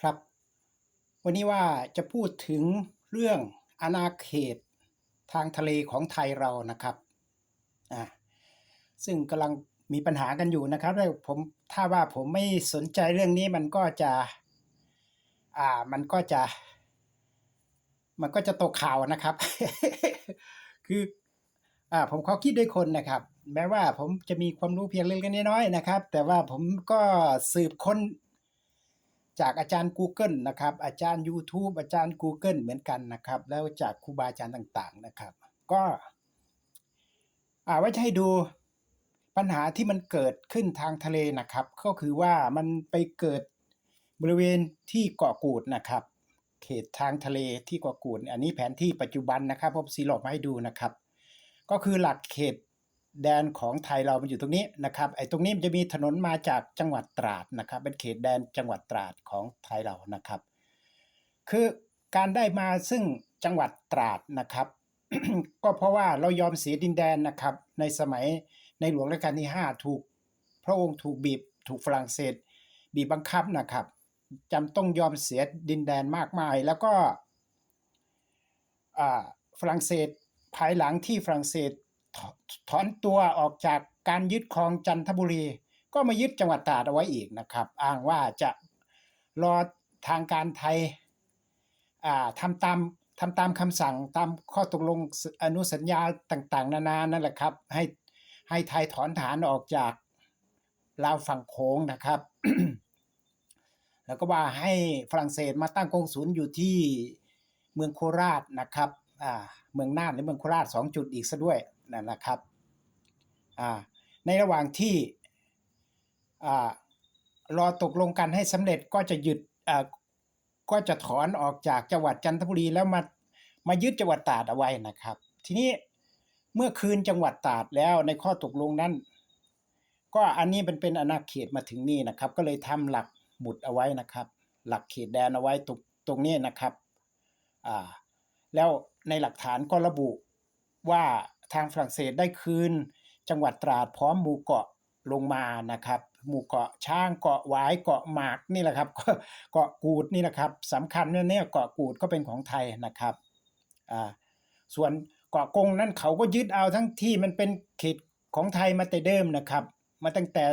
ครับ วันนี้ว่าจะพูดถึงเรื่องอาณาเขตทางทะเลของไทยเรานะครับอ่าซึ่งกำลังมีปัญหากันอยู่นะครับแล้วผมถ้าว่าผมไม่สนใจเรื่องนี้มันก็จะอ่ามันก็จะ มันก็จะตกข่าวนะครับ คืออ่าผมขอคิดด้วยคนนะครับ แม้ว่าผมจะมีความรู้เพียงเล็กๆน้อยๆนะครับ แต่ว่าผมก็สืบค้น จากอาจารย์ Google นะครับ อาจารย์ YouTube อาจารย์ Google เหมือนกันนะครับ แล้วจากครูบาอาจารย์ต่างๆนะครับ ก็อาไว้จะให้ดูปัญหาที่มันเกิดขึ้นทางทะเลนะครับ ก็คือว่ามันไปเกิดบริเวณที่เกาะกูดนะครับ เขตทางทะเลที่เกาะกูด อันนี้แผนที่ปัจจุบันนะครับผมสีหลอกมาให้ดูนะครับ ก็คือหลักเขต แดนของไทยเรามันอยู่ตรงนี้นะครับไอ้ตรงนี้มันจะมีถนนมาจากจังหวัดตราดนะครับเป็นเขตแดนจังหวัดตราดของไทยเรานะครับ คือการได้มาซึ่งจังหวัดตราดนะครับ ก็เพราะว่าเรายอมเสียดินแดนนะครับ ในสมัยในหลวงรัชกาลที่ 5 ถูกพระองค์ถูกบีบถูกฝรั่งเศส บีบบังคับนะครับจำต้องยอมเสียดินแดนมากมาย แล้วก็ฝรั่งเศสภายหลังที่ฝรั่งเศส ถอนตัวออกจากการยึดครองจันทบุรี ก็มายึดจังหวัดตราดเอาไว้อีกนะครับ อ้างว่าจะรอทางการไทยทำตามทำตามคำสั่งตามข้อตกลงอนุสัญญาต่าง ๆ นานานั่นแหละครับ ให้ให้ไทยถอนฐานออกจากลาวฝั่งโค้งนะครับ แล้วก็ว่าให้ฝรั่งเศสมาตั้งกองศูนย์อยู่ที่เมืองโคราชนะครับเมืองน่านหรือเมืองโคราชสองจุดอีกซะด้วย นั่นนะครับในระหว่างที่รอตกลงกันให้สำเร็จก็จะหยุดก็จะถอนออกจากจังหวัดจันทบุรีแล้วมามายึดจังหวัดตราดเอาไว้นะครับ ทีนี้เมื่อคืนจังหวัดตราดแล้วในข้อตกลงนั้น ก็อันนี้เป็นเป็นอาณาเขตมาถึงนี่นะครับ ก็เลยทำหลักหมุดเอาไว้นะครับ หลักเขตแดนเอาไว้ตรงตรงนี้นะครับอ่าแล้วในหลักฐานก็ระบุว่า ทางฝรั่งเศสได้คืน จังหวัดตราดพร้อมหมู่เกาะลงมานะครับหมู่เกาะช้างเกาะหวายเกาะหมากนี่แหละครับเกาะกูดนี่นะครับสำคัญเนี่ยเกาะกูดก็เป็นของไทยนะครับอ่าส่วนเกาะกงนั้นเขาก็ยึดเอาทั้งที่มันเป็นเขตของไทยมาแต่เดิมนะครับ มาตั้งแต่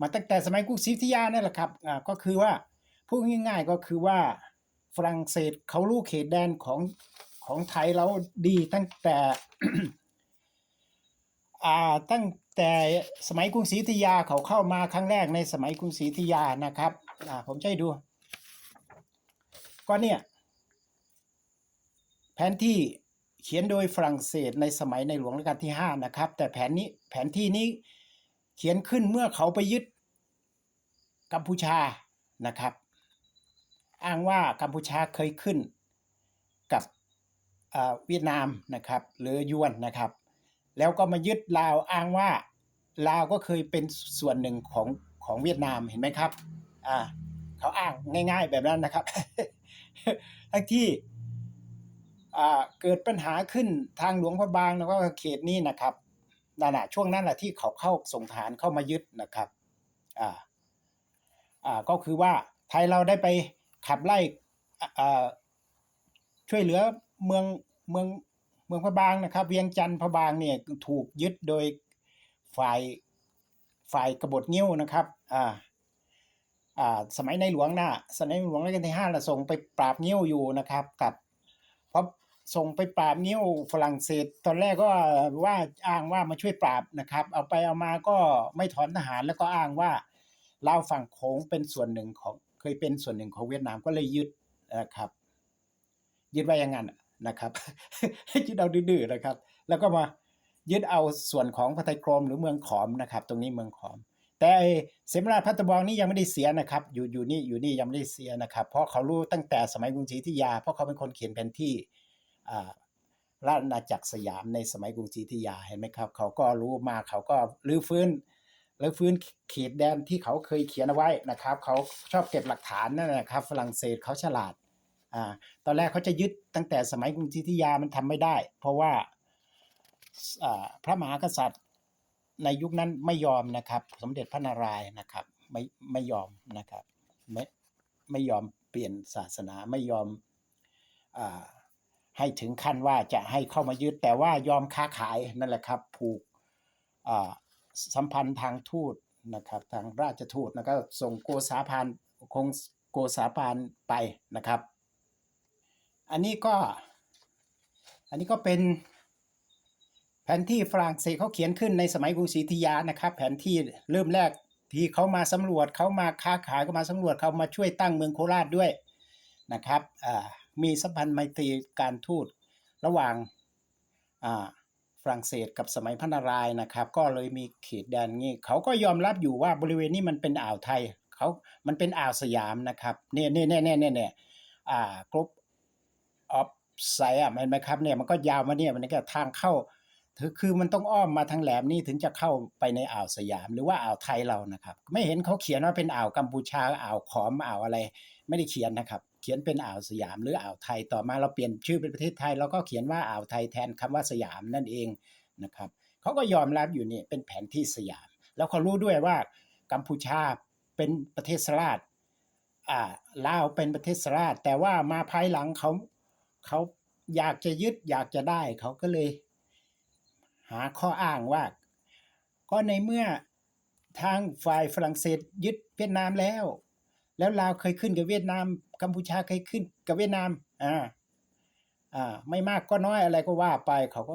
มาตั้งแต่สมัยกรุงศรีอยุธยานั่นแหละครับก็คือว่าพูดง่ายๆก็คือว่าฝรั่งเศสเขารู้เขตแดนของ ของไทยเราดีตั้งแต่อ่าตั้งแต่สมัยกรุงศรีอยุธยาเขาเข้ามาครั้งแรกในสมัยกรุงศรีอยุธยานะครับอ่าผมจะให้ดู ก็เนี่ย แผนที่เขียนโดยฝรั่งเศสในสมัยในหลวงรัชกาลที่ 5 นะครับ แต่แผนนี้แผนที่นี้เขียนขึ้นเมื่อเขาไปยึดกัมพูชานะครับ อ้างว่ากัมพูชาเคยขึ้นกับ เวียดนามนะครับหรือยวนนะครับ แล้วก็มายึดลาวอ้างว่าลาวก็เคยเป็นส่วนหนึ่งของของเวียดนามเห็นไหมครับอ่าเขาอ้างง่าย ๆ แบบนั้นนะครับทั้งที่อ่าเกิดปัญหาขึ้นทางหลวงพระบางแล้วก็เขตนี้นะครับนั่นแหะช่วงนั้นแหละที่เขาเข้าส่งทหารเข้ามายึดนะครับอ่าอ่าก็คือว่าไทยเราได้ไปขับไล่อ่าช่วยเหลือ เมืองเมืองเมืองพระบางนะครับ เวียงจันทร์พระบางเนี่ยถูกยึดโดยฝ่ายฝ่ายกบฏงิ้วนะครับอ่าอ่าสมัยในหลวงนะสมัยในหลวงรัชกาลที่ห้าเราส่งไปปราบงิ้วอยู่นะครับกับเพราะส่งไปปราบงิ้วฝรั่งเศส ตอนแรกก็ว่าอ้างว่ามาช่วยปราบนะครับ เอาไปเอามาก็ไม่ถอนทหารแล้วก็อ้างว่าลาวฝั่งโขงเป็นส่วนหนึ่งของเคยเป็นส่วนหนึ่งของเวียดนามก็เลยยึดนะครับยึดไว้อย่างนั้น นะครับยึดเอาดื้อๆนะครับ แล้วก็มายึดเอาส่วนของพระไทยกรมหรือเมืองขอมนะครับ ตรงนี้เมืองขอม แต่เสมราชพัตบองนี่ยังไม่ได้เสียนะครับ อยู่อยู่นี่อยู่นี่ยังไม่ได้เสียนะครับ เพราะเขารู้ตั้งแต่สมัยกรุงศรีอยุธยา เพราะเขาเป็นคนเขียนแผนที่ราชอาณาจักรสยามในสมัยกรุงศรีอยุธยาเห็นไหมครับ เขาก็รู้มาเขาก็รื้อฟื้นรื้อฟื้นเขตแดนที่เขาเคยเขียนเอาไว้นะครับ เขาชอบเก็บหลักฐานนั่นแหละครับ ฝรั่งเศสเขาฉลาด อ่า ตอนแรกเขาจะยึดตั้งแต่สมัยกรุงศรีอยุธยามันทำไม่ได้ เพราะว่าพระมหากษัตริย์ในยุคนั้นไม่ยอมนะครับ สมเด็จพระนารายณ์นะครับ ไม่ไม่ยอมนะครับไม่ไม่ยอมเปลี่ยนศาสนาไม่ยอมอให้ถึงขั้นว่าจะให้เข้ามายึดแต่ว่ายอมค้าขายนั่นแหละครับ ผูกสัมพันธ์ทางทูตนะครับ ทางราชทูตแล้วก็ส่งโกษาพานคงโกษาพานไปนะครับ อันนี้ก็ อันนี้ก็เป็นแผนที่ฝรั่งเศสเขาเขียนขึ้นในสมัยกรุงศรีอยุธยานะครับ แผนที่เริ่มแรกที่เขามาสำรวจเขามาค้าขายก็มาสำรวจเขามาช่วยตั้งเมืองโคราชด้วยนะครับมีสัมพันธ์ไมตรีการทูตระหว่างฝรั่งเศสกับสมัยพระนารายณ์นะครับ ก็เลยมีเขตแดนงี้เขาก็ยอมรับอยู่ว่าบริเวณนี้มันเป็นอ่าวไทยเขามันเป็นอ่าวสยามนะครับเนี่ยเนี่ยเนี่ยเนี่ยเนี่ยเนี่ยอ่ากรุ๊ป ออฟไซอะเห็นไหมครับเนี่ยมันก็ยาวมาเนี่ยมันก็ทางเข้าคือคือมันต้องอ้อมมาทางแหลมนี่ถึงจะเข้าไปในอ่าวสยาม หรือว่าอ่าวไทยเรานะครับ ไม่เห็นเขาเขียนว่าเป็นอ่าวกัมพูชาอ่าวขอมอ่าวอะไร ไม่ได้เขียนนะครับ เขียนเป็นอ่าวสยามหรืออ่าวไทยต่อมาเราเปลี่ยนชื่อเป็นประเทศไทยเราก็เขียนว่าอ่าวไทยแทนคำว่าสยามนั่นเองนะครับเขาก็ยอมรับอยู่นี่เป็นแผนที่สยาม แล้วเขารู้ด้วยว่ากัมพูชาเป็นประเทศสลาดอ่าลาวเป็นประเทศสลาดแต่ว่ามาภายหลังเขา เขาอยากจะยึดอยากจะได้เขาก็เลย หาข้ออ้างว่า ก็ในเมื่อทางฝ่ายฝรั่งเศสยึดเวียดนามแล้ว แล้วลาวเคยขึ้นกับเวียดนาม กัมพูชาเคยขึ้นกับเวียดนาม อ่า อ่า ไม่มากก็น้อยอะไรก็ว่าไปเขาก็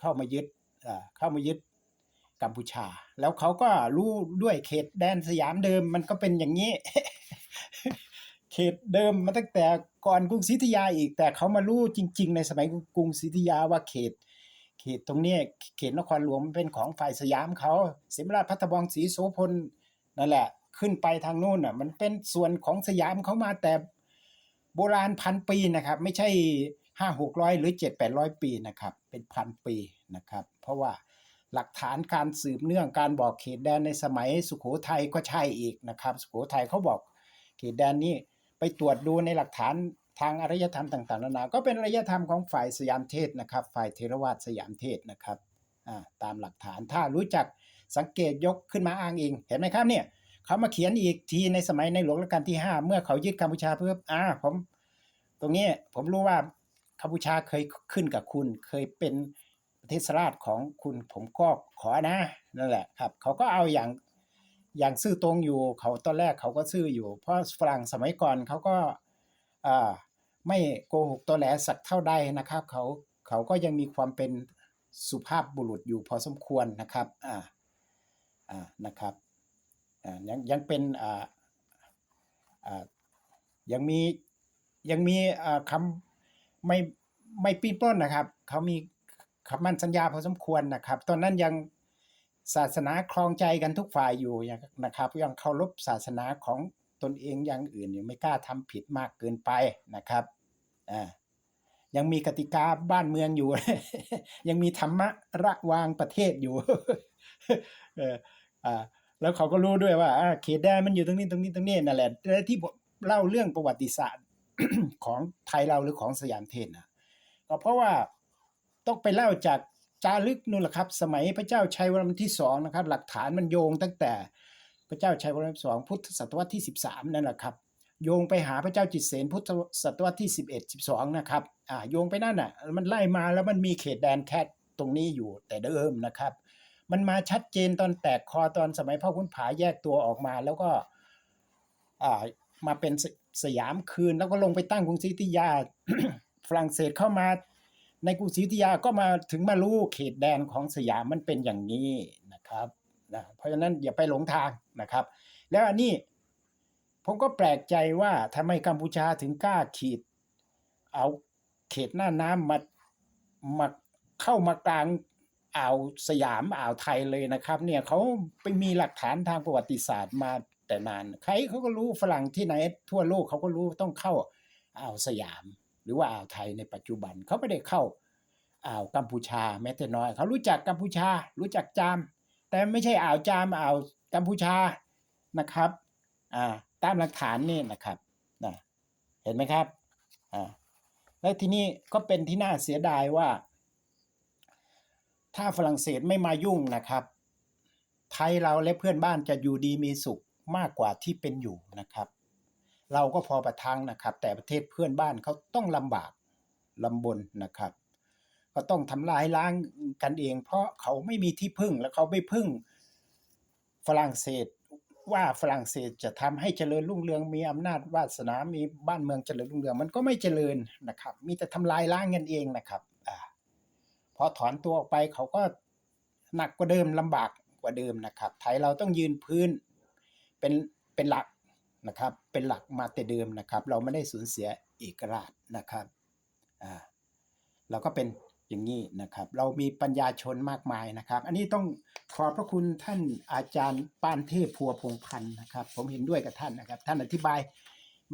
เข้ามายึดอ่าเข้ามายึดกัมพูชา แล้วเขาก็รู้ด้วยเขตแดนสยามเดิมมันก็เป็นอย่างนี้ เขตเดิมมาตั้งแต่ก่อนกรุงศรีอยุธยาอีก แต่เขามารู้จริง ๆ ในสมัยกรุงศรีอยุธยาว่าเขต เขตตรงนี้เขตนครหลวงมันเป็นของฝ่ายสยามเขาเสมราชพัฒบองศรีโสพลนั่นแหละ ขึ้นไปทางนู้นอะ มันเป็นส่วนของสยามเขามาแต่โบราณพันปีนะครับ ไม่ใช่ห้าหกร้อยหรือเจ็ดแปดร้อยปีนะครับ เป็นพันปีนะครับ เพราะว่าหลักฐานการสืบเนื่องการบอกเขตแดนในสมัยสุโขทัยก็ใช่อีกนะครับ สุโขทัยเขาบอกเขตแดนนี้ ไปตรวจดูในหลักฐานทางอารยธรรมต่างๆนานาก็เป็นอารยธรรมของฝ่ายสยามเทศนะครับ ฝ่ายเทรวาสสยามเทศนะครับตามหลักฐานถ้ารู้จักสังเกตยกขึ้นมาอ้างเองเห็นไหมครับเนี่ยเขามาเขียนอีกทีในสมัยในหลวงรัชกาลที่ 5 เมื่อเขายึดกัมพูชาเพื่ออ่าผมตรงนี้ผมรู้ว่ากัมพูชาเคยขึ้นกับคุณ เคยเป็นประเทศราชของคุณผมก็ขอนะนั่นแหละครับ เขาก็เอาอย่าง อย่างซื่อตรงอยู่เขาตอนแรกเขาก็ซื่ออยู่ เพราะฝรั่งสมัยก่อนเขาก็ไม่โกหกตัวแหลสักเท่าใดนะครับเขาเขาก็ยังมีความเป็นสุภาพบุรุษอยู่พอสมควรนะครับอ่าอ่านะครับอ่ายังยังเป็นอ่าอ่ายังมียังมีอ่าคำไม่ไม่ปีนปล้นนะครับเขามีคำมั่นสัญญาพอสมควรนะครับ ตอนนั้นยัง ศาสนาครองใจกันทุกฝ่ายอยู่นะครับยังเคารพศาสนาของตนเองอย่างอื่นอยู่ไม่กล้าทำผิดมากเกินไปนะครับอ่ายังมีกติกาบ้านเมืองอยู่ ยังมีธรรมะระวางประเทศอยู่เอออ่าแล้วเขาก็รู้ด้วยว่าอาเขตแดนมันอยู่ตรงนี้ตรงนี้ตรงนี้นั่นแหละและที่เล่าเรื่องประวัติศาสตร์ของไทยเราหรือของสยามเทศนะก็เพราะว่าต้องไปเล่าจาก จารึกนู่นแหละครับ สมัยพระเจ้าชัยวรมันที่สองนะครับ หลักฐานมันโยงตั้งแต่พระเจ้าชัยวรมันที่สองพุทธศตวรรษที่ 13 นั่นแหละครับ โยงไปหาพระเจ้าจิตเสนพุทธศตวรรษที่ 11 12 นะครับอ่าโยงไปนั่นน่ะมันไล่มาแล้วมันมีเขตแดนแค่ตรงนี้อยู่แต่เดิมนะครับ มันมาชัดเจนตอนแตกคอตอนสมัยพ่อขุนผาแยกตัวออกมาแล้วก็อ่ามาเป็นสสยามคืนแล้วก็ลงไปตั้งกรุงศรีอยุธยาฝรั่งเศสเข้ามา ในกรุงศรีอยุธยาก็มาถึงมารู้เขตแดนของสยามมันเป็นอย่างนี้นะครับนะเพราะฉะนั้นอย่าไปหลงทางนะครับ แล้วอันนี้ผมก็แปลกใจว่าทำไมกัมพูชาถึงกล้าขีด เอาเขตหน้าน้ำมามาเข้ามากลางอ่าวสยามอ่าวไทยเลยนะครับ เนี่ยเขาไปมีหลักฐานทางประวัติศาสตร์มาแต่นาน ใครเขาก็รู้ฝรั่งที่ไหนทั่วโลกเขาก็รู้ต้องเข้าอ่าวสยาม หรือว่าอ่าวไทยในปัจจุบันเขาไม่ได้เข้าอ่าวกัมพูชาแม้แต่น้อย เขารู้จักกัมพูชา รู้จักจาม แต่ไม่ใช่อ่าวจามอ่าวกัมพูชานะครับอ่าตามหลักฐานนี่นะครับนะเห็นไหมครับอ่าแล้วทีนี้ก็เป็นที่น่าเสียดายว่า ถ้าฝรั่งเศสไม่มายุ่งนะครับ ไทยเราและเพื่อนบ้านจะอยู่ดีมีสุขมากกว่าที่เป็นอยู่นะครับ เราก็พอประทังนะครับ แต่ประเทศเพื่อนบ้านเขาต้องลำบากลำบนนะครับ ก็ต้องทำลายล้างกันเอง เพราะเขาไม่มีที่พึ่งและเขาไม่พึ่งฝรั่งเศสว่าฝรั่งเศสจะทำให้เจริญรุ่งเรืองมีอำนาจวาสนา มีบ้านเมืองเจริญรุ่งเรืองมันก็ไม่เจริญนะครับ มีแต่ทำลายล้างกันเองนะครับอ่าพอถอนตัวออกไปเขาก็หนักกว่าเดิมลำบากกว่าเดิมนะครับ ไทยเราต้องยืนพื้นเป็นเป็นหลัก นะครับเป็นหลักมาแต่เดิมนะครับเราไม่ได้สูญเสียเอกราชนะครับอ่าเราก็เป็นอย่างนี้นะครับ เรามีปัญญาชนมากมายนะครับ อันนี้ต้องขอบพระคุณท่านอาจารย์ปานเทพพัวพงพันธ์นะครับ ผมเห็นด้วยกับท่านนะครับ ท่านอธิบาย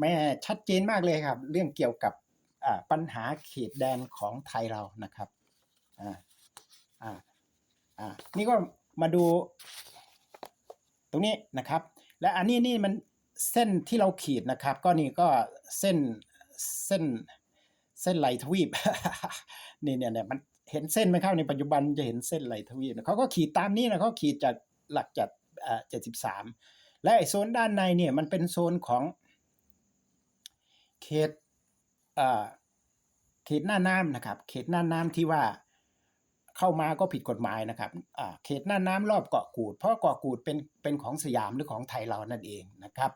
แม่ชัดเจนมากเลยครับ เรื่องเกี่ยวกับอ่าปัญหาเขตแดนของไทยเรานะครับอ่าอ่าอ่านี่ก็มาดูตรงนี้นะครับ และอันนี้นี่มัน เส้นที่เราขีดนะครับ ก็นี่ก็เส้นเส้นเส้นไหลทวีปนี่เนี่ยเนี่ยมันเห็นเส้นไหมครับในปัจจุบันจะเห็นเส้นไหลทวีปเขาก็ขีดตามนี้นะเขาขีดจากหลักจากเจ็ดสิบสามและไอโซนด้านในเนี่ยมันเป็นโซนของเขตอ่าเขตหน้าน้ำนะครับ เขตหน้าน้ำที่ว่าเข้ามาก็ผิดกฎหมายนะครับอ่าเขตหน้าน้ำรอบเกาะกูด เพราะเกาะกูดเป็นเป็นของสยามหรือของไทยเรานั่นเองนะครับ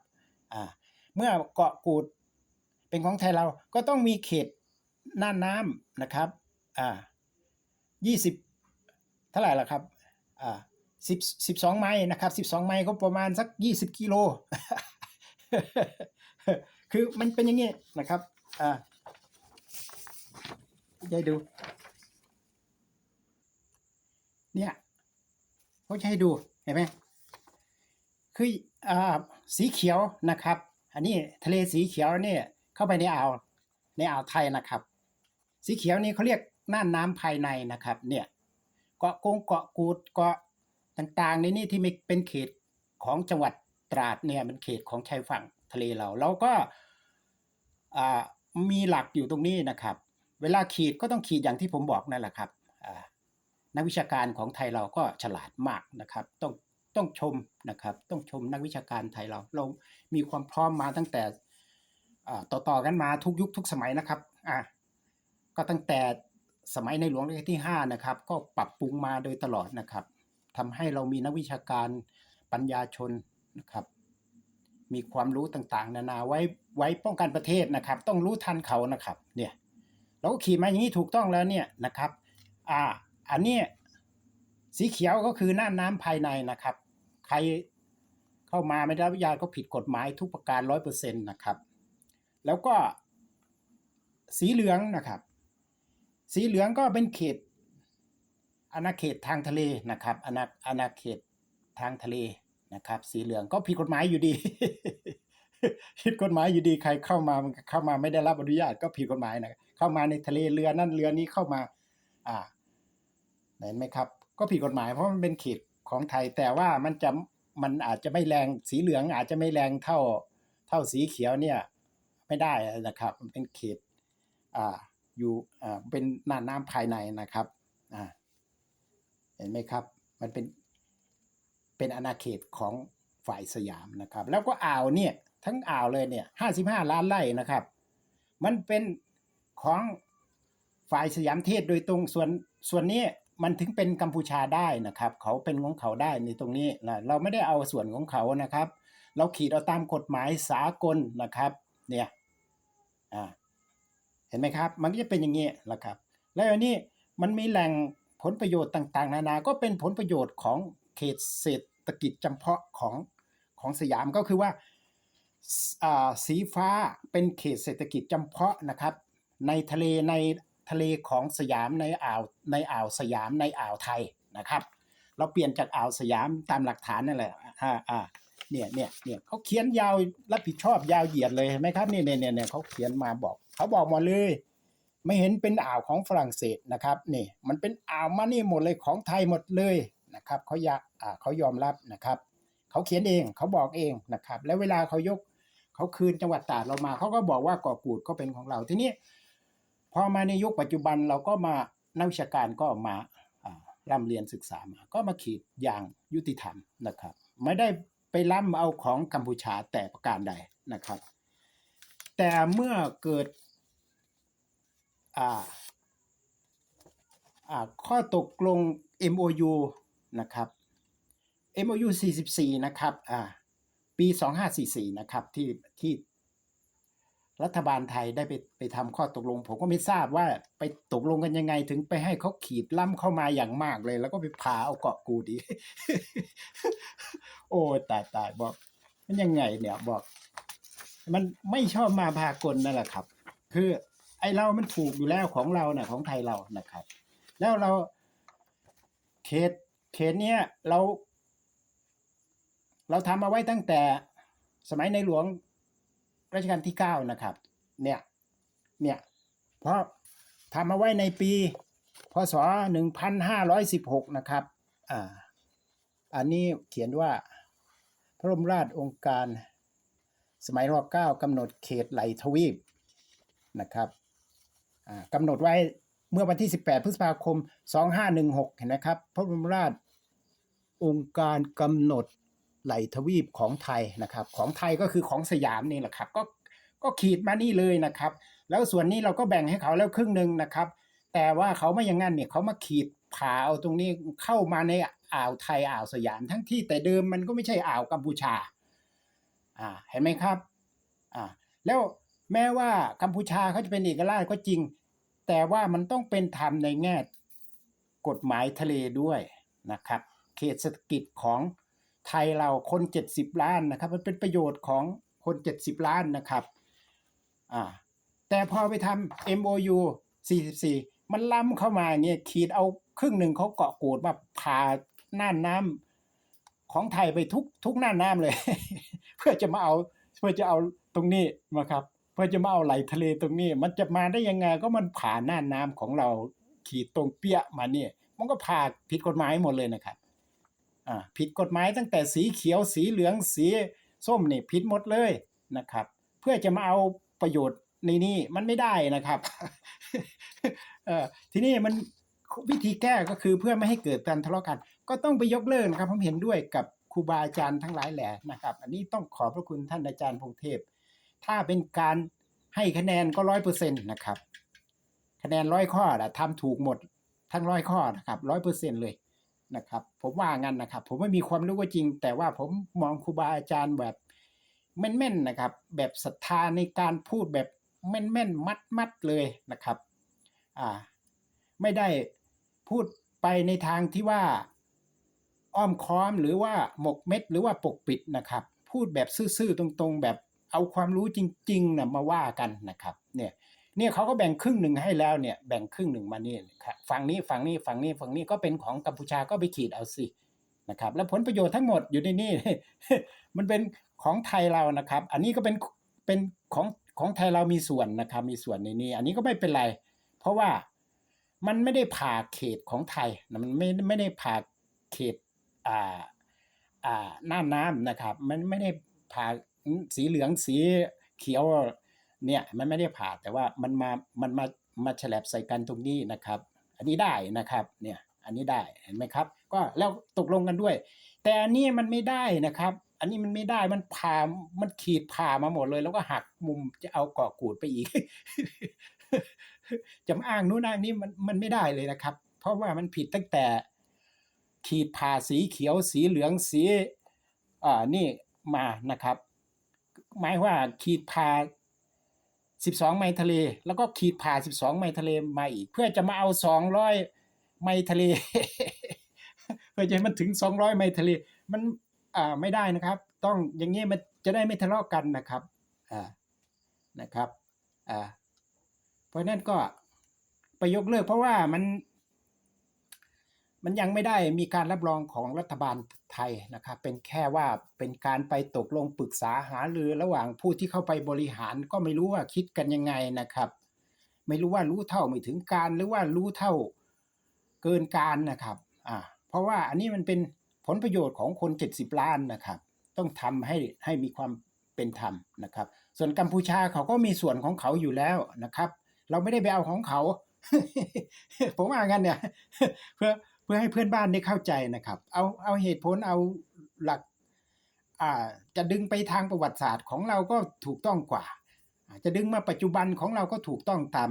อ่าเมื่อเกาะกูดเป็นของไทยเราก็ต้องมีเขตหน้าน้ำนะครับอ่ายี่สิบเท่าไหร่ล่ะครับอ่าสิบสิบสองไมล์นะครับสิบสองไมล์ก็ประมาณสักยี่สิบกิโล คือมันเป็นอย่างนี้นะครับอ่าได้ดู เนี่ยเขาจะให้ดูเห็นไหม คืออ่าสีเขียวนะครับ อันนี้ทะเลสีเขียวเนี่ยเข้าไปในอ่าวในอ่าวไทยนะครับ สีเขียวนี่เขาเรียกน่านน้ำภายในนะครับ เนี่ยเกาะกงเกาะกูดเกาะต่างๆ ในนี่ที่มเป็นเขตของจังหวัดตราดเนี่ยมันเขตของชายฝั่งทะเลเราเราก็อ่ามีหลักอยู่ตรงนี้นะครับ เวลาขีดก็ต้องขีดอย่างที่ผมบอกนั่นแหละครับนักวิชาการของไทยเราก็ฉลาดมากนะครับ ต้อง ต้องชมนะครับ ต้องชมนักวิชาการไทยเรา เรามีความพร้อมมาตั้งแต่อ่าต่อๆกันมาทุกยุคทุกสมัยนะครับอะก็ตั้งแต่สมัยในหลวงรัชกาลที่ 5 นะครับ ก็ปรับปรุงมาโดยตลอดนะครับทำให้เรามีนักวิชาการปัญญาชนนะครับ มีความรู้ต่างๆ นานาไว้ไว้ป้องกันประเทศนะครับ ต้องรู้ทันเขานะครับ เนี่ยเราก็ขี่มาอย่างนี้ถูกต้องแล้วเนี่ยนะครับ อ่า อันนี้สีเขียวก็คือหน้าน้ำภายในนะครับ ใครเข้ามาไม่ได้รับอนุญาตก็ผิดกฎหมายทุกประการร้อยเปอร์เซ็นต์นะครับ แล้วก็สีเหลืองนะครับ สีเหลืองก็เป็นเขตอาณาเขตทางทะเลนะครับอาณาอาณาเขตทางทะเลนะครับ สีเหลืองก็ผิดกฎหมายอยู่ดีผิดกฎหมายอยู่ดีใครเข้ามามันเข้ามาไม่ได้รับอนุญาตก็ผิดกฎหมายนะเข้ามาในทะเลเรือนั่นเรือนี้เข้ามา อ่าเห็นไหมครับ ก็ผิดกฎหมายเพราะมันเป็นเขต ของไทย แต่ว่ามันจะมันอาจจะไม่แรงสีเหลืองอาจจะไม่แรงเท่าเท่าสีเขียวเนี่ยไม่ได้นะครับมันเป็นเขตอ่าอยู่อ่าเป็นน่านน้ำภายในนะครับอ่าเห็นไหมครับมันเป็นเป็นอาณาเขตของฝ่ายสยามนะครับ แล้วก็อ่าวเนี่ยทั้งอ่าวเลยเนี่ยห้าสิบห้าล้านไร่นะครับ มันเป็นของฝ่ายสยามเทศโดยตรงส่วนส่วนนี้ มันถึงเป็นกัมพูชาได้นะครับ เขาเป็นของเขาได้ในตรงนี้นะเราไม่ได้เอาส่วนของเขานะครับ เราขีดเอาตามกฎหมายสากลนะครับเนี่ยอ่าเห็นไหมครับ มันก็จะเป็นอย่างนี้แหละครับ แล้วอันนี้มันมีแหล่งผลประโยชน์ต่างๆ นานา ก็เป็นผลประโยชน์ของเขตเศรษฐกิจจำเพาะของของสยามก็คือว่าอ่าสีฟ้าเป็นเขตเศรษฐกิจจำเพาะนะครับ ในทะเลใน ทะเลของสยามในอ่าวในอ่าวสยามในอ่าวไทยนะครับ เราเปลี่ยนจากอ่าวสยามตามหลักฐานนั่นแหละอ่าอ่าเนี่ยเนี่ยเนี่ยเขาเขียนยาวรับผิดชอบยาวเหยียดเลยเห็นไหมครับเนี่ยเนี่ยเนี่ยเนี่ยเขาเขียนมาบอก เขาบอกมดเลย ไม่เห็นเป็นอ่าวของฝรั่งเศสนะครับนี่มันเป็นอ่าวมานี่หมดเลยของไทยหมดเลยนะครับเขาอยากอ่าเขายอมรับนะครับเขาเขียนเองเขาบอกเองนะครับ แล้วเวลาเขายกเขาคืนจังหวัดตราดเรามาเขาก็บอกว่าเกาะกูดก็เป็นของเราทีนี้ พอมาในยุคปัจจุบันเราก็มานักวิชาการก็มาร่ำเรียนศึกษามา ก็มาขีดอย่างยุติธรรมนะครับ ไม่ได้ไปล้ำเอาของกัมพูชาแต่ประการใดนะครับ แต่เมื่อเกิดข้อตกลง MOU นะครับ MOU 44 นะครับอ่าปี 2544 นะครับที่ที่ รัฐบาลไทยได้ไปไปทำข้อตกลง ผมก็ไม่ทราบว่าไปตกลงกันยังไง ถึงไปให้เขาขีดล้ำเข้ามาอย่างมากเลย แล้วก็ไปพาเอาเกาะกูดี โอ้ตายตายบอก มันยังไงเนี่ยบอก มันไม่ชอบมาพากลนั่นแหละครับ คือ ไอเรามันถูกอยู่แล้วของเราเน่ะ ของไทยเรานะครับ แล้วเราเขตเขตเนี้ยเรา เราทำเอาไว้ตั้งแต่สมัยในหลวง รัชกาลที่เก้านะครับ เนี่ย เนี่ย เพราะทำเอาไว้ในปี พศหนึ่งพันห้าร้อยสิบหกนะครับ อ่า อันนี้เขียนว่า พระบรมราชองค์การ สมัยรเก้ากำหนดเขตไหลทวีปนะครับ อ่ากำหนดไว้เมื่อวันที่ 18 พฤษภาคม 2516เห็นไหมครับ พระบรมราชองค์การกำหนด ไหลทวีปของไทยนะครับ ของไทยก็คือของสยามนี่แหละครับ ก็ก็ขีดมานี่เลยนะครับ แล้วส่วนนี้เราก็แบ่งให้เขาแล้วครึ่งหนึ่งนะครับ แต่ว่าเขาไม่อย่างนั้นเนี่ยเขามาขีดผ่าเอาตรงนี้เข้ามาในอ่าวไทยอ่าวสยาม ทั้งที่แต่เดิมมันก็ไม่ใช่อ่าวกัมพูชา อ่าเห็นไหมครับ อ่าแล้วแม้ว่ากัมพูชาเขาจะเป็นเอกราชก็จริง แต่ว่ามันต้องเป็นธรรมในแง่กฎหมายทะเลด้วยนะครับ เขตเศรษฐกิจของ ไทยเราคน70ล้านนะครับ มันเป็นประโยชน์ของคน70ล้านนะครับอ่าแต่พอไปทำ MOU 44 มันล้ำเข้ามาเนี่ยขีดเอาครึ่งหนึ่งเขาเกาะกูดมาผ่าน่านน้ำของไทยไปทุกทุกน่านน้ำเลย เพื่อจะมาเอาเพื่อจะเอาตรงนี้มาครับ เพื่อจะมาเอาไหลทะเลตรงนี้ มันจะมาได้ยังไงก็มันผ่านน่านน้ำของเราขีดตรงเปี้ยมาเนี่ย มันก็ผ่าผิดกฎหมายหมดเลยนะครับ อ่าผิดกฎหมายตั้งแต่สีเขียวสีเหลืองสีส้มนี่ผิดหมดเลยนะครับ เพื่อจะมาเอาประโยชน์ในนี้มันไม่ได้นะครับเออทีนี้มันวิธีแก้ก็คือเพื่อไม่ให้เกิดการทะเลาะกัน ก็ต้องไปยกเลิกนะครับผมเห็นด้วยกับครูบาอาจารย์ทั้งหลายแหละนะครับ อันนี้ต้องขอบพระคุณท่านอาจารย์พงเทพ ถ้าเป็นการให้คะแนนก็ร้อยเปอร์เซ็นต์นะครับ คะแนนร้อยข้อนะทำถูกหมดทั้งร้อยข้อนะครับร้อยเปอร์เซ็นต์เลย นะครับ ผมว่างั้นนะครับ ผมไม่มีความรู้ก็จริง แต่ว่าผมมองครูบาอาจารย์แบบแม่นๆนะครับ แบบศรัทธาในการพูดแบบแม่นๆมัดๆเลยนะครับ อ่า ไม่ได้พูดไปในทางที่ว่าอ้อมค้อมหรือว่าหมกเม็ดหรือว่าปกปิดนะครับ พูดแบบซื่อๆตรงๆ แบบเอาความรู้จริงๆนะมาว่ากันนะครับ เนี่ย เนี่ยเขาก็แบ่งครึ่งหนึ่งให้แล้วเนี่ยแบ่งครึ่งหนึ่งมานี่ครับฝั่งนี้ฝั่งนี้ฝั่งนี้ฝั่งนี้ก็เป็นของกัมพูชาก็ไปขีดเอาสินะครับแล้วผลประโยชน์ทั้งหมดอยู่ในนี่มันเป็นของไทยเรานะครับ อันนี้ก็เป็นเป็นของของไทยเรามีส่วนนะครับมีส่วนในนี้อันนี้ก็ไม่เป็นไร เพราะว่ามันไม่ได้ผ่าเขตของไทยมันไม่ไม่ได้ผ่าเขตอ่าอ่าหน้าน้ำนะครับ มันไม่ได้ผ่าสีเหลืองสีเขียว เนี่ยมันไม่ได้ผ่าแต่ว่ามันมา มันมา มาฉลับใส่กันตรงนี้นะครับ อันนี้ได้นะครับ เนี่ย อันนี้ได้เห็นไหมครับ ก็แล้วตกลงกันด้วย แต่อันนี้มันไม่ได้นะครับ อันนี้มันไม่ได้ มันผ่า มันขีดผ่ามาหมดเลย แล้วก็หักมุมจะเอาเกาะกูดไปอีกจะมาอ้างนู้นอ้างนี้มัน มันไม่ได้เลยนะครับ เพราะว่ามันผิดตั้งแต่ ขีดผ่าสีเขียว สีเหลือง สีอ่านี่มานะครับ หมายว่าขีดผ่า 12 ไมล์ทะเล แล้วก็ขีดผ่า 12 ไมล์ทะเลมาอีก เพื่อจะมาเอา 200 ไมล์ทะเล เพื่อจะให้มันถึง 200 ไมล์ทะเล มันอ่าไม่ได้นะครับ ต้องอย่างงี้มันจะได้ไม่ทะเลาะกันนะครับอ่านะครับอ่าเพราะนั้นก็ไปยกเลิกเพราะว่ามัน มันยังไม่ได้มีการรับรองของรัฐบาลไทยนะครับเป็นแค่ว่าเป็นการไปตกลงปรึกษาหารือระหว่างผู้ที่เข้าไปบริหารก็ไม่รู้ว่าคิดกันยังไงนะครับ ไม่รู้ว่ารู้เท่าไม่ถึงการหรือว่ารู้เท่าเกินการนะครับอ่าเพราะว่าอันนี้มันเป็นผลประโยชน์ของคน 70 ล้านนะครับ ต้องทำให้ให้มีความเป็นธรรมนะครับ ส่วนกัมพูชาเขาก็มีส่วนของเขาอยู่แล้วนะครับ เราไม่ได้ไปเอาของเขาผมว่างั้นเนี่ยเพื่อ พื่อให้เพื่อนบ้านได้เข้าใจนะครับ เอาเอาเหตุผลเอาหลักอ่าจะดึงไปทางประวัติศาสตร์ของเราก็ถูกต้องกว่า จะดึงมาปัจจุบันของเราก็ถูกต้องตาม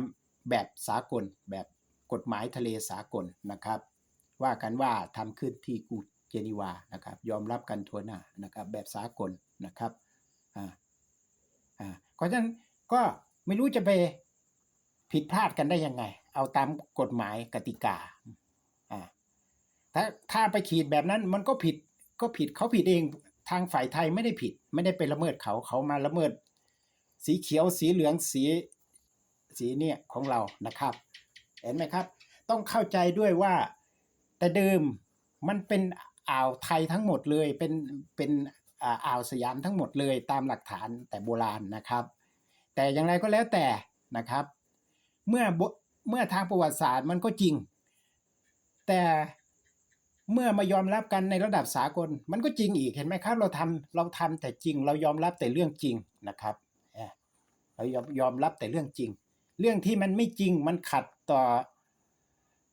แบบสากล แบบกฎหมายทะเลสากลนะครับ ว่ากันว่าทำขึ้นที่กรุงเจนีวานะครับ ยอมรับกันทั่วหน้านะครับ แบบสากลนะครับอ่าอ่าเพราะฉะนั้นก็ไม่รู้จะไปผิดพลาดกันได้ยังไง เอาตามกฎหมายกติกา ถ้าถ้าไปขีดแบบนั้นมันก็ผิดก็ผิดเขาผิดเองทางฝ่ายไทยไม่ได้ผิด ไม่ได้ไปละเมิดเขาเขามาละเมิด สีเขียวสีเหลืองสีสีเนี่ยของเรานะครับ เห็นไหมครับ ต้องเข้าใจด้วยว่าแต่เดิมมันเป็นอ่าวไทยทั้งหมดเลยเป็นเป็นอ่าอ่าวสยามทั้งหมดเลยตามหลักฐานแต่โบราณนะครับ แต่อย่างไรก็แล้วแต่นะครับ เมื่อเมื่อทางประวัติศาสตร์มันก็จริง แต่ เมื่อมายอมรับกันในระดับสากล มันก็จริงอีกเห็นไหมครับ เราทำเราทำแต่จริง เรายอมรับแต่เรื่องจริงนะครับเรายอมยอมรับแต่เรื่องจริง เรื่องที่มันไม่จริงมันขัดต่อ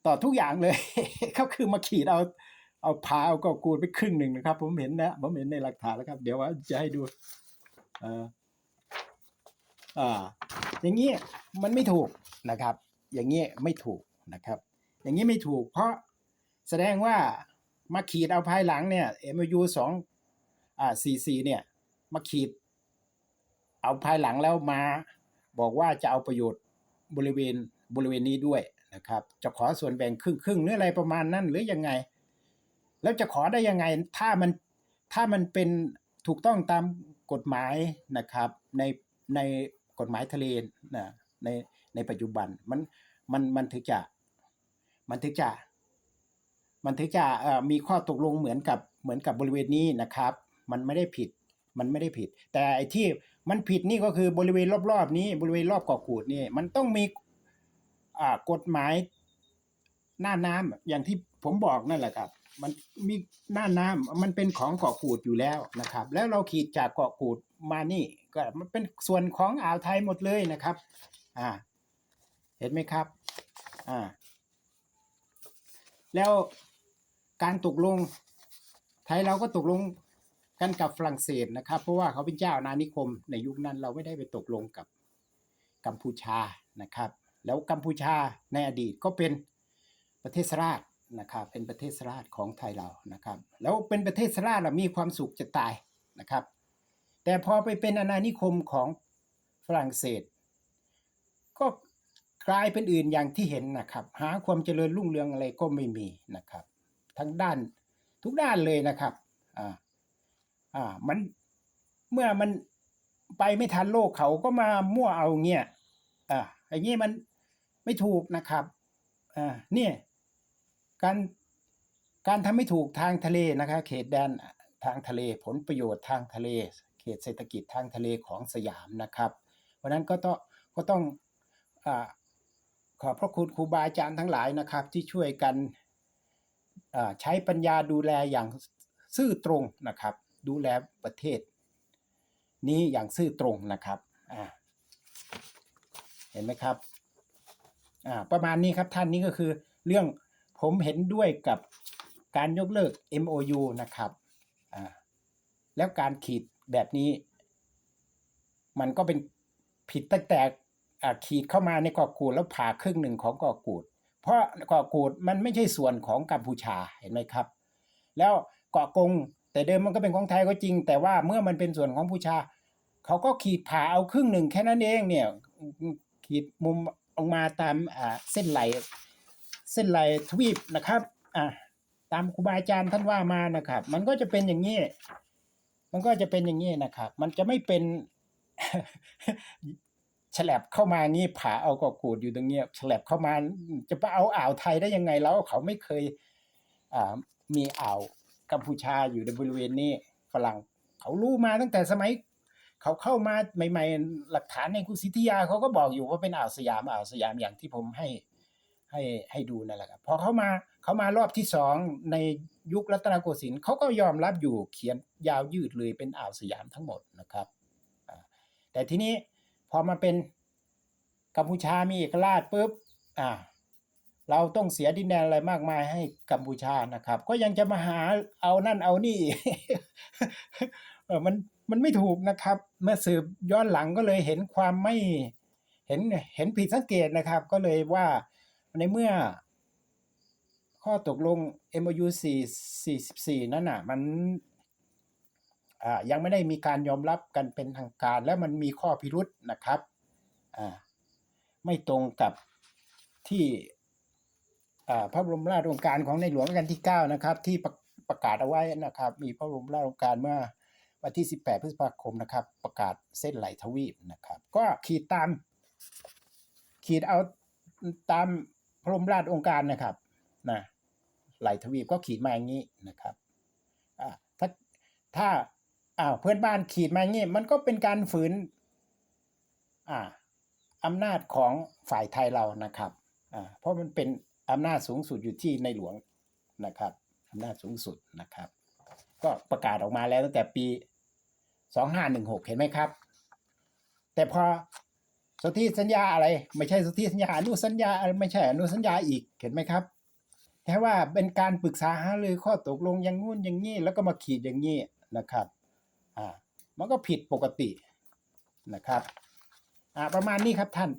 ต่อทุกอย่างเลยเขาคือมาขีดเอาเอาพาเอากอกูไปครึ่งหนึ่งนะครับ ผมเห็นนะผมเห็นในหลักฐานแล้วครับ เดี๋ยวว่าจะให้ดูเอออ่าอย่างนี้มันไม่ถูกนะครับ อย่างนี้ไม่ถูกนะครับ อย่างนี้ไม่ถูก เพราะ แสดงว่ามาขีดเอาภายหลังเนี่ย MOU สองอ่าสี่สี่เนี่ย มาขีด เอาภายหลังแล้วมา บอกว่าจะเอาประโยชน์บริเวณบริเวณนี้ด้วยนะครับ จะขอส่วนแบ่งครึ่งครึ่งหรืออะไรประมาณนั้นหรือยังไง แล้วจะขอได้ยังไงถ้ามันถ้ามันเป็นถูกต้องตามกฎหมายนะครับในในกฎหมายทะเลนะในในปัจจุบันมันมันมันถึงจะมันถึงจะ มันถึงจะเอ่อมีข้อตกลงเหมือนกับเหมือนกับบริเวณนี้นะครับ มันไม่ได้ผิดมันไม่ได้ผิด แต่ไอ้ที่มันผิดนี่ก็คือบริเวณรอบๆนี้บริเวณรอบเกาะกูดนี่มันต้องมีอ่ากฎหมายหน้าน้ำอย่างที่ผมบอกนั่นแหละครับ มันมีหน้าน้ำมันเป็นของเกาะกูดอยู่แล้วนะครับ แล้วเราขีดจากเกาะกูดมานี่ก็มันเป็นส่วนของอ่าวไทยหมดเลยนะครับอ่าเห็นไหมครับอ่าแล้ว การตกลง ไทยเราก็ตกลงกันกับฝรั่งเศสนะครับ เพราะว่าเขาเป็นเจ้าอาณานิคม ในยุคนั้นเราไม่ได้ไปตกลงกับกัมพูชานะครับ แล้วกัมพูชาในอดีตก็เป็นประเทศราชนะครับ เป็นประเทศราชของไทยเรานะครับ แล้วเป็นประเทศราชเรามีความสุขจะตายนะครับ แต่พอไปเป็นอาณานิคมของฝรั่งเศส ก็กลายเป็นอื่นอย่างที่เห็นนะครับ หาความเจริญรุ่งเรืองอะไรก็ไม่มีนะครับ ทั้งด้านทุกด้านเลยนะครับ อ่า อ่า มันเมื่อมันไปไม่ทันโลกเขาก็มามั่วเอาเงี้ย อ่าอย่างนี้มันไม่ถูกนะครับ อ่า เนี่ย การการทำไม่ถูกทางทะเลนะครับเขตแดนทางทะเลผลประโยชน์ทางทะเล เขตเศรษฐกิจทางทะเลของสยามนะครับ เพราะนั้นก็ต้องก็ต้องอาขอบพระคุณครูบาอาจารย์ทั้งหลายนะครับ ที่ช่วยกัน ใช้ปัญญาดูแลอย่างซื่อตรงนะครับ ดูแลประเทศ นี้อย่างซื่อตรงนะครับเห็นไหมครับประมาณนี้ครับท่านนี้ก็คือเรื่องผมเห็นด้วยกับการยกเลิก MOU นะครับแล้วการขีดแบบนี้ มันก็เป็นผิดตั้งแต่ขีดเข้ามาในกาะกูดแล้วผ่าครึ่งหนึ่งของกาะกูด เพราะเกาะกูดมันไม่ใช่ส่วนของกัมพูชาเห็นไหมครับ แล้วเกาะกงแต่เดิมมันก็เป็นของไทยก็จริง แต่ว่าเมื่อมันเป็นส่วนของกัมพูชา เขาก็ขีดผ่าเอาครึ่งหนึ่งแค่นั้นเองเนี่ยขีดมุมออกมาตามเส้นไหลเส้นไหลทวีปนะครับอ่าตามครูบาอาจารย์ท่านว่ามานะครับ มันก็จะเป็นอย่างนี้ มันก็จะเป็นอย่างนี้นะครับ มันจะไม่เป็น ฉลับเข้ามางี้ผ่าเอากอกูดอยู่ตรงเนี้ยฉลับเข้ามาจะไปเอาอ่าวไทยได้ยังไงแล้วเขาไม่เคยมีอ่าวกัมพูชาอยู่ในบริเวณนี้ฝรั่งเขารู้มาตั้งแต่สมัย เขาเข้ามาใหม่ ๆ หลักฐานในคุณสิทธิยาเขาก็บอกอยู่ว่าเป็นอ่าวสยามอ่าวสยามอย่างที่ผมให้ให้ให้ดูนั่นแหละครับพอเขามาเขามารอบที่สองในยุครัตนโกสินทร์เขาก็ยอมรับอยู่เขียนยาวยืดเลยเป็นอ่าวสยามทั้งหมดนะครับแต่ทีนี้ พอมาเป็นกัมพูชามีเอกราชปุ๊บอ่าเราต้องเสียดินแดนอะไรมากมายให้กัมพูชานะครับ ก็ยังจะมาหาเอานั่นเอานี่เออมันมันไม่ถูกนะครับ เมื่อสืบย้อนหลังก็เลยเห็นความไม่เห็นเห็นผิดสังเกตนะครับ ก็เลยว่าในเมื่อข้อตกลง MOU 4 44 นั่นน่ะ มัน ยังไม่ได้มีการยอมรับกันเป็นทางการ และมันมีข้อพิรุษนะครับไม่ตรงกับที่พระบรมราชโองการของในหลวงรัชกาลที่ 9 นะครับ ที่ประประกาศเอาไว้นะครับ มีพระบรมราชโองการเมื่อวันที่ 18 พฤษภาคมนะครับ ประกาศเส้นไหลทวีปนะครับ ก็ขีดตาม ขีดเอาตามพระบรมราชโองการนะครับนะไหลทวีปก็ขีดมาอย่างนี้นะครับถ้าถ้า อ้าวเพื่อนบ้านขีดมาอย่างนี้มันก็เป็นการฝืนอ่าอำนาจของฝ่ายไทยเรานะครับอ่าเพราะมันเป็นอำนาจสูงสุดอยู่ที่ในหลวงนะครับอำนาจสูงสุดนะครับ ก็ประกาศออกมาแล้วตั้งแต่ปี2516เห็นไหมครับ แต่พอสนธิสัญญาอะไร ไม่ใช่สนธิสัญญาอนุสัญญาไรไม่ใช่อนุสัญญาอีกเห็นไหมครับแค่ว่าเป็นการปรึกษาหารือข้อตกลงอย่างงู้นอย่างนี้แล้วก็มาขีดอย่างนี้นะครับ อ่ามันก็ผิดปกตินะครับอ่าประมาณนี้ครับท่าน